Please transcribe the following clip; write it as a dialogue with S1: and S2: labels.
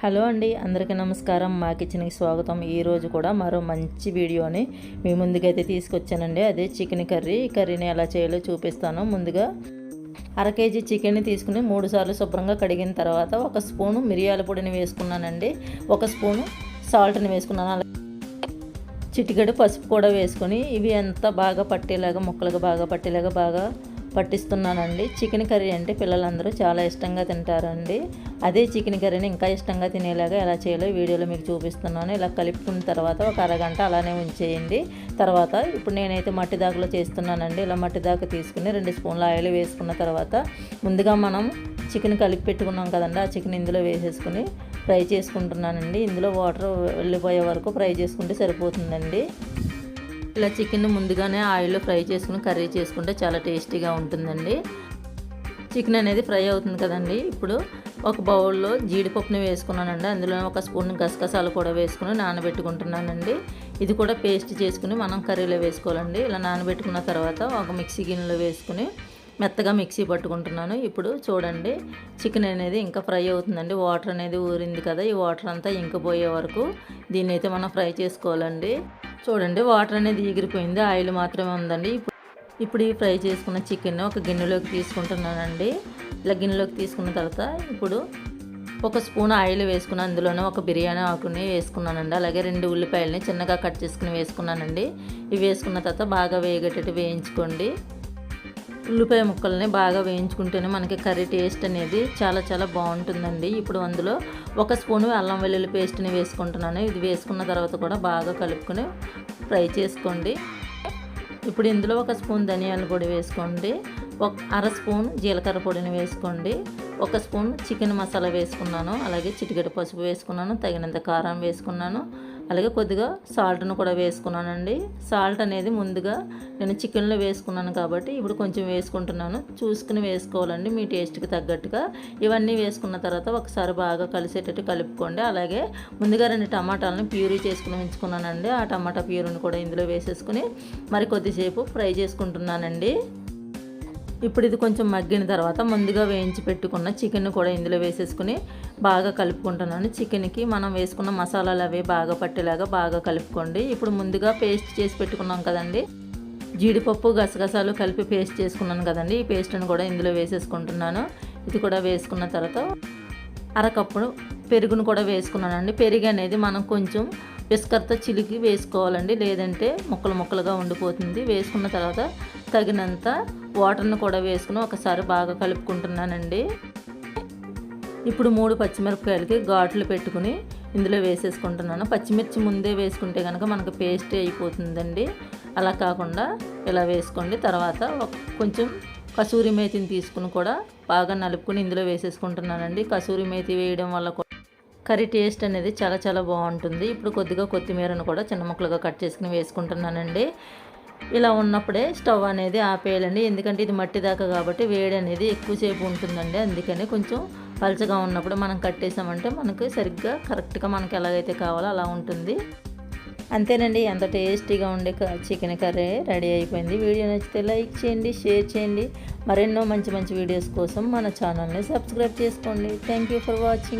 S1: Hello అండి అందరికీ నమస్కారం. మా కిచెన్కి స్వాగతం. ఈరోజు కూడా మరో మంచి వీడియోని మీ ముందుకైతే తీసుకొచ్చానండి. అదే చికెన్ కర్రీ. ఈ కర్రీని ఎలా చేయాలో చూపిస్తాను. ముందుగా అర కేజీ చికెన్ని తీసుకుని మూడు సార్లు శుభ్రంగా కడిగిన తర్వాత ఒక స్పూను మిరియాల పొడిని వేసుకున్నానండి. ఒక స్పూను సాల్ట్ని వేసుకున్నాను. అలాగే చిటికెడు పసుపు కూడా వేసుకొని ఇవి ఎంత బాగా పట్టేలాగా ముక్కలుగా బాగా పట్టేలాగా బాగా పట్టిస్తున్నానండి. చికెన్ కర్రీ అంటే పిల్లలందరూ చాలా ఇష్టంగా తింటారండి. అదే చికెన్ కర్రీని ఇంకా ఇష్టంగా తినేలాగా ఎలా చేయాలో వీడియోలో మీకు చూపిస్తున్నాను. ఇలా కలుపుకున్న తర్వాత ఒక అరగంట అలానే ఉంచేయండి. తర్వాత ఇప్పుడు నేనైతే మట్టి దాకలో చేస్తున్నానండి. ఇలా మట్టి దాకా తీసుకుని రెండు స్పూన్ల ఆయిల్ వేసుకున్న తర్వాత ముందుగా మనం చికెన్ కలిపి పెట్టుకున్నాం కదండి. ఆ చికెన్ ఇందులో వేసేసుకుని ఫ్రై చేసుకుంటున్నానండి. ఇందులో వాటర్ వెళ్ళిపోయే వరకు ఫ్రై చేసుకుంటే సరిపోతుందండి. ఇలా చికెన్ ముందుగానే ఆయిల్లో ఫ్రై చేసుకుని కర్రీ చేసుకుంటే చాలా టేస్టీగా ఉంటుందండి. చికెన్ అనేది ఫ్రై అవుతుంది కదండి. ఇప్పుడు ఒక బౌల్లో జీడిపప్పుని వేసుకున్నానండి. అందులో ఒక స్పూన్ గసగసాలు కూడా వేసుకుని నానబెట్టుకుంటున్నానండి. ఇది కూడా పేస్ట్ చేసుకుని మనం కర్రీలో వేసుకోవాలండి. ఇలా నానబెట్టుకున్న తర్వాత ఒక మిక్సీ గిన్నెలో వేసుకుని మెత్తగా మిక్సీ పట్టుకుంటున్నాను. ఇప్పుడు చూడండి చికెన్ అనేది ఇంకా ఫ్రై అవుతుందండి. వాటర్ అనేది ఊరింది కదా ఈ వాటర్ అంతా ఇంకిపోయే వరకు దీన్ని అయితే మనం ఫ్రై చేసుకోవాలండి. చూడండి వాటర్ అనేది ఎగిరిపోయింది. ఆయిల్ మాత్రమే ఉందండి. ఇప్పుడు ఈ ఫ్రై చేసుకున్న చికెన్ ఒక గిన్నెలోకి తీసుకుంటున్నానండి. ఇలా గిన్నెలోకి తీసుకున్న తర్వాత ఇప్పుడు ఒక స్పూన్ ఆయిల్ వేసుకుని అందులోనే ఒక బిర్యానీ ఆకుని వేసుకున్నానండి. అలాగే రెండు ఉల్లిపాయలని చిన్నగా కట్ చేసుకుని వేసుకున్నానండి. ఇవి వేసుకున్న తర్వాత బాగా వేగేటట్టు వేయించుకోండి. ఉల్లిపాయ ముక్కల్ని బాగా వేయించుకుంటేనే మనకి కర్రీ టేస్ట్ అనేది చాలా చాలా బాగుంటుందండి. ఇప్పుడు అందులో ఒక స్పూను అల్లం వెల్లుల్లి పేస్ట్ని వేసుకుంటున్నాను. ఇది వేసుకున్న తర్వాత కూడా బాగా కలుపుకొని ఫ్రై చేసుకోండి. ఇప్పుడు ఇందులో ఒక స్పూన్ ధనియాల పొడి వేసుకోండి. ఒక అర స్పూన్ జీలకర్ర పొడిని వేసుకోండి. ఒక స్పూన్ చికెన్ మసాలా వేసుకున్నాను. అలాగే చిటికెడు పసుపు వేసుకున్నాను. తగినంత కారం వేసుకున్నాను. అలాగే కొద్దిగా సాల్ట్ను కూడా వేసుకున్నానండి. సాల్ట్ అనేది ముందుగా నేను చికెన్లో వేసుకున్నాను కాబట్టి ఇప్పుడు కొంచెం వేసుకుంటున్నాను. చూసుకుని వేసుకోవాలండి మీ టేస్ట్కి తగ్గట్టుగా. ఇవన్నీ వేసుకున్న తర్వాత ఒకసారి బాగా కలిసేటట్టు కలుపుకోండి. అలాగే ముందుగా రెండు టమాటాలను ప్యూరీ చేసుకుని ఉంచుకున్నానండి. ఆ టమాటా ప్యూరీని కూడా ఇందులో వేసేసుకుని మరి కొద్దిసేపు ఫ్రై చేసుకుంటున్నానండి. ఇప్పుడు ఇది కొంచెం మగ్గిన తర్వాత ముందుగా వేయించి పెట్టుకున్న చికెన్ కూడా ఇందులో వేసేసుకుని బాగా కలుపుకుంటున్నాను. చికెన్కి మనం వేసుకున్న మసాలాలు అవి బాగా పట్టేలాగా బాగా కలుపుకోండి. ఇప్పుడు ముందుగా పేస్ట్ చేసి పెట్టుకున్నాం కదండి. జీడిపప్పు గసగసాలు కలిపి పేస్ట్ చేసుకున్నాను కదండి. ఈ పేస్ట్ని కూడా ఇందులో వేసేసుకుంటున్నాను. ఇది కూడా వేసుకున్న తర్వాత అరకప్పుడు పెరుగును కూడా వేసుకున్నానండి. పెరుగు అనేది మనం కొంచెం విస్కర్తో చిలికి వేసుకోవాలండి. లేదంటే ముక్కలు ముక్కలుగా ఉండిపోతుంది. వేసుకున్న తర్వాత తగినంత వాటర్ను కూడా వేసుకుని ఒకసారి బాగా కలుపుకుంటున్నానండి. ఇప్పుడు మూడు పచ్చిమిరపకాయలకి ఘాట్లు పెట్టుకుని ఇందులో వేసేసుకుంటున్నాను. పచ్చిమిర్చి ముందే వేసుకుంటే కనుక మనకు పేస్ట్ అయిపోతుందండి. అలా కాకుండా ఇలా వేసుకోండి. తర్వాత కొంచెం కసూరి మేతిని తీసుకుని కూడా బాగా నలుపుకుని ఇందులో వేసేసుకుంటున్నానండి. కసూరి మేతి వేయడం వల్ల కర్రీ టేస్ట్ అనేది చాలా చాలా బాగుంటుంది. ఇప్పుడు కొద్దిగా కొత్తిమీరను కూడా చిన్న ముక్కలుగా కట్ చేసుకుని వేసుకుంటున్నానండి. ఇలా ఉన్నప్పుడే స్టవ్ అనేది ఆపేయాలండి. ఎందుకంటే ఇది మట్టి దాకా కాబట్టి వేడి అనేది ఎక్కువసేపు ఉంటుందండి. అందుకని కొంచెం పలచగా ఉన్నప్పుడు మనం కట్టేసామంటే మనకు సరిగ్గా కరెక్ట్గా మనకి ఎలాగైతే కావాలో అలా ఉంటుంది. అంతేనండి. ఎంత టేస్టీగా ఉండే చికెన్ కర్రీ రెడీ అయిపోయింది. వీడియో నచ్చితే లైక్ చేయండి షేర్ చేయండి. మరెన్నో మంచి మంచి వీడియోస్ కోసం మన ఛానల్ని సబ్స్క్రైబ్ చేసుకోండి. Thank you for watching.